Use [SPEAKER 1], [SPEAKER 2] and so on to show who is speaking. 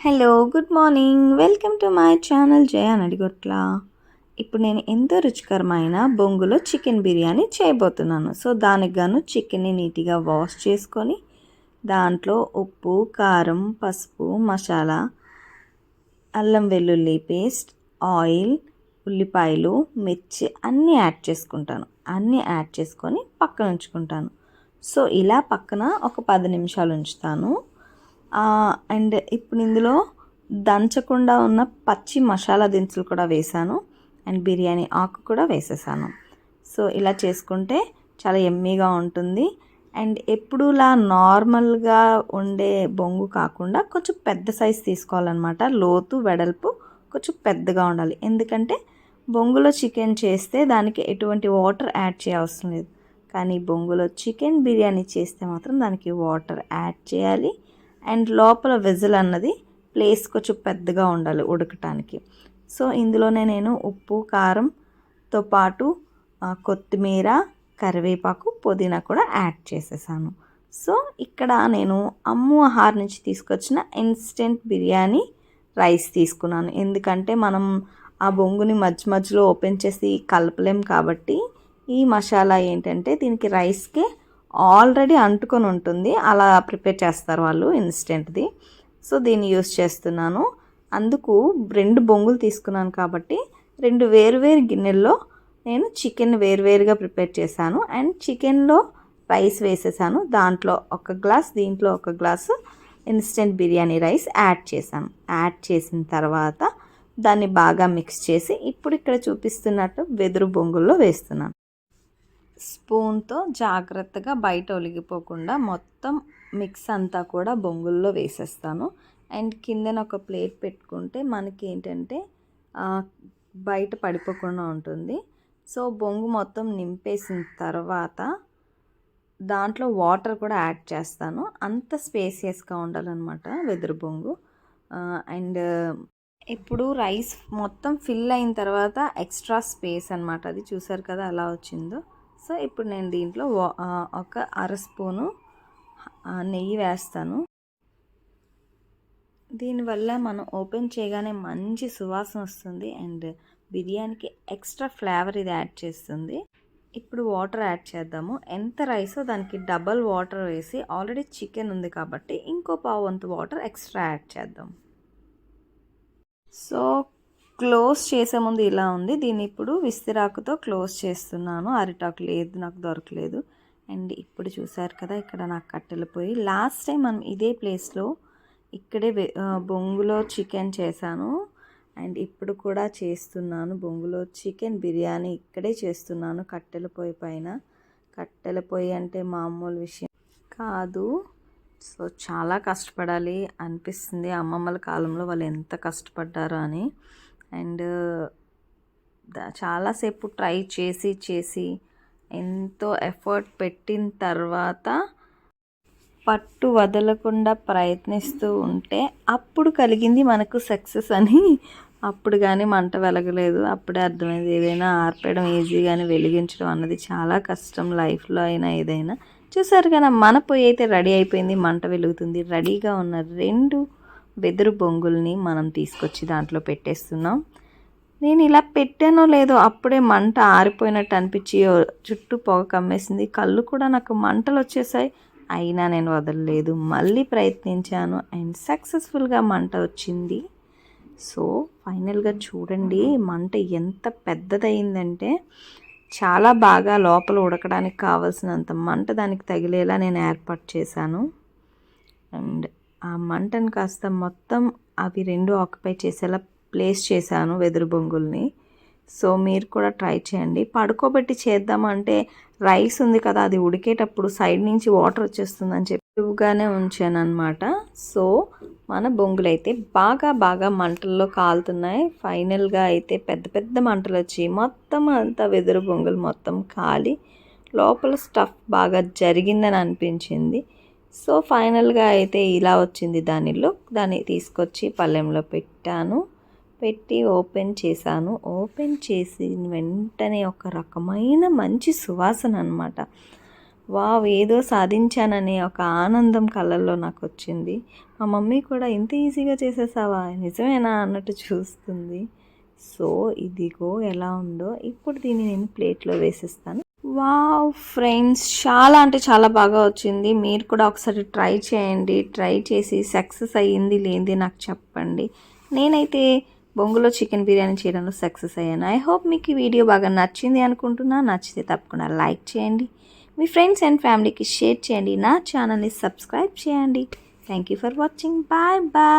[SPEAKER 1] Hello good morning welcome to my channel Jaya Nadigotla ఇప్పుడు నేను ఎంతో రుచికరమైన బొంగులో చికెన్ బిర్యానీ చేయబోతున్నాను. సో దానికి గాను చికెన్ని నీట్గా వాష్ చేసుకొని దాంట్లో ఉప్పు కారం పసుపు మసాలా అల్లం వెల్లుల్లి పేస్ట్ ఆయిల్ ఉల్లిపాయలు మిర్చి అన్నీ యాడ్ చేసుకుంటాను. అన్నీ యాడ్ చేసుకొని పక్కన ఉంచుకుంటాను. సో ఇలా పక్కన ఒక పది నిమిషాలు ఉంచుతాను. అండ్ ఇప్పుడు ఇందులో దంచకుండా ఉన్న పచ్చి మసాలా దినుసులు కూడా వేసాను అండ్ బిర్యానీ ఆకు కూడా వేసేసాను. సో ఇలా చేసుకుంటే చాలా ఎమ్మీగా ఉంటుంది. అండ్ ఎప్పుడులా నార్మల్గా ఉండే బొంగు కాకుండా కొంచెం పెద్ద సైజ్ తీసుకోవాలన్నమాట. లోతు వెడల్పు కొంచెం పెద్దగా ఉండాలి. ఎందుకంటే బొంగులో చికెన్ చేస్తే దానికి ఎటువంటి వాటర్ యాడ్ చేయవసరం లేదు. కానీ బొంగులో చికెన్ బిర్యానీ చేస్తే మాత్రం దానికి వాటర్ యాడ్ చేయాలి. అండ్ లోపల వెజల్ అన్నది ప్లేస్ కొంచెం పెద్దగా ఉండాలి ఉడకటానికి. సో ఇందులోనే నేను ఉప్పు కారంతో పాటు కొత్తిమీర కరివేపాకు పుదీనా కూడా యాడ్ చేసేసాను. సో ఇక్కడ నేను అమ్ము ఆహార్ నుంచి తీసుకొచ్చిన ఇన్స్టెంట్ బిర్యానీ రైస్ తీసుకున్నాను. ఎందుకంటే మనం ఆ బొంగుని మధ్య మధ్యలో ఓపెన్ చేసి కలపలేం కాబట్టి ఈ మసాలా ఏంటంటే దీనికి రైస్కే ఆల్రెడీ అంటుకొని ఉంటుంది. అలా ప్రిపేర్ చేస్తారు వాళ్ళు ఇన్స్టెంట్ది. సో దీన్ని యూస్ చేస్తున్నాను. అందుకు రెండు బొంగులు తీసుకున్నాను కాబట్టి రెండు వేరువేరు గిన్నెల్లో నేను చికెన్ వేరువేరుగా ప్రిపేర్ చేశాను. అండ్ చికెన్లో రైస్ వేసేసాను. దాంట్లో ఒక గ్లాస్ దీంట్లో ఒక glass instant biryani rice add చేశాను. యాడ్ చేసిన తర్వాత దాన్ని బాగా మిక్స్ చేసి ఇప్పుడు ఇక్కడ చూపిస్తున్నట్టు వెదురు బొంగుల్లో వేస్తున్నాను. స్పూన్తో జాగ్రత్తగా బయట ఒలిగిపోకుండా మొత్తం మిక్స్ అంతా కూడా బొంగుల్లో వేసేస్తాను. అండ్ కిందన ఒక ప్లేట్ పెట్టుకుంటే మనకి ఏంటంటే బయట పడిపోకుండా ఉంటుంది. సో బొంగు మొత్తం నింపేసిన తర్వాత దాంట్లో వాటర్ కూడా యాడ్ చేస్తాను. అంత స్పేసియస్గా ఉండాలన్నమాట వెదురు బొంగు. అండ్ ఇప్పుడు రైస్ మొత్తం ఫిల్ అయిన తర్వాత ఎక్స్ట్రా స్పేస్ అనమాట అది చూసారు కదా అలా వచ్చిందో. సో ఇప్పుడు నేను దీంట్లో ఒక అర స్పూను నెయ్యి వేస్తాను. దీనివల్ల మనం ఓపెన్ చేయగానే మంచి సువాసన వస్తుంది అండ్ బిర్యానీకి ఎక్స్ట్రా ఫ్లేవర్ ఇది యాడ్ చేస్తుంది. ఇప్పుడు వాటర్ యాడ్ చేద్దాము. ఎంత రైసో దానికి డబల్ వాటర్ వేసి ఆల్రెడీ చికెన్ ఉంది కాబట్టి ఇంకో పావు వంతు వాటర్ ఎక్స్ట్రా యాడ్ చేద్దాం. సో క్లోజ్ చేసే ముందు ఇలా ఉంది. దీన్ని ఇప్పుడు విస్తిరాకుతో క్లోజ్ చేస్తున్నాను. అరిటాకు లేదు నాకు దొరకలేదు. అండ్ ఇప్పుడు చూసారు కదా ఇక్కడ నాకు కట్టెలు పోయి. లాస్ట్ టైం మనం ఇదే ప్లేస్లో ఇక్కడే బొంగులో చికెన్ చేశాను. అండ్ ఇప్పుడు కూడా చేస్తున్నాను బొంగులో చికెన్ బిర్యానీ. ఇక్కడే చేస్తున్నాను కట్టెల పొయ్యి పైన. కట్టెల పొయ్యి అంటే మామూలు విషయం కాదు. సో చాలా కష్టపడాలి అనిపిస్తుంది. అమ్మమ్మల కాలంలో వాళ్ళు ఎంత కష్టపడ్డారో అని. అండ్ చాలాసేపు ట్రై చేసి చేసి ఎంతో ఎఫర్ట్ పెట్టిన తర్వాత పట్టు వదలకుండా ప్రయత్నిస్తూ ఉంటే అప్పుడు కలిగింది మనకు సక్సెస్ అని. అప్పుడు కానీ మంట వెలగలేదు. అప్పుడే అర్థమైంది ఏదైనా ఆర్పడం ఈజీ కానీ వెలిగించడం అన్నది చాలా కష్టం లైఫ్లో అయినా ఏదైనా. చూసారు కానీ మన పొయ్యి అయితే రెడీ అయిపోయింది మంట వెలుగుతుంది. రెడీగా ఉన్న రెండు వెదురు బొంగుల్ని మనం తీసుకొచ్చి దాంట్లో పెట్టేస్తున్నాం. నేను ఇలా పెట్టానో లేదో అప్పుడే మంట ఆరిపోయినట్టు అనిపించి చుట్టూ పొగ కమ్మేసింది. కళ్ళు కూడా నాకు మంటలు వచ్చేసాయి. అయినా నేను వదలలేదు. మళ్ళీ ప్రయత్నించాను అండ్ సక్సెస్ఫుల్గా మంట వచ్చింది. సో ఫైనల్గా చూడండి మంట ఎంత పెద్దదయిందంటే చాలా బాగా లోపల ఉడకడానికి కావాల్సినంత మంట దానికి తగిలేలా నేను ఏర్పాటు చేశాను. అండ్ ఆ మంటను కాస్త మొత్తం అవి రెండు ఆక్యుపై చేసేలా ప్లేస్ చేశాను వెదురు బొంగుల్ని. సో మీరు కూడా ట్రై చేయండి. పడుకోబెట్టి చేద్దామంటే రైస్ ఉంది కదా అది ఉడికేటప్పుడు సైడ్ నుంచి వాటర్ వచ్చేస్తుందని చెప్పిగానే ఉంచాను అనమాట సో మన బొంగులు అయితే బాగా బాగా మంటల్లో కాలుతున్నాయి. ఫైనల్గా అయితే పెద్ద పెద్ద మంటలు వచ్చి మొత్తం అంతా వెదురు బొంగులు మొత్తం కాలి. లోపల స్టఫ్ బాగా జరిగిందని అనిపించింది. సో ఫైనల్గా అయితే ఇలా వచ్చింది దానిలో. దాన్ని తీసుకొచ్చి పళ్ళెంలో పెట్టాను. పెట్టి ఓపెన్ చేశాను. ఓపెన్ చేసి వెంటనే ఒక రకమైన మంచి సువాసన అనమాట వావ్ ఏదో సాధించాననే ఒక ఆనందం కళ్ళల్లో నాకు వచ్చింది. మా మమ్మీ కూడా ఇంత ఈజీగా చేసేసావా? నిజమేనా? అన్నట్టు చూస్తుంది. సో ఇదిగో ఎలా ఉందో. ఇప్పుడు దీన్ని నేను ప్లేట్లో వేసేస్తాను. వావ్ ఫ్రెండ్స్ చాలా అంటే చాలా బాగా వచ్చింది. మీరు కూడా ఒకసారి ట్రై చేయండి. ట్రై చేసి సక్సెస్ అయ్యింది లేనిది నాకు చెప్పండి. నేనైతే బొంగులో చికెన్ బిర్యానీ చేయడంలో సక్సెస్ అయ్యాను. ఐ హోప్ మీకు ఈ వీడియో బాగా నచ్చింది అనుకుంటున్నా. నచ్చితే తప్పకుండా లైక్ చేయండి. మీ ఫ్రెండ్స్ అండ్ ఫ్యామిలీకి షేర్ చేయండి. నా ఛానల్ని సబ్స్క్రైబ్ చేయండి. Thank you for watching bye bye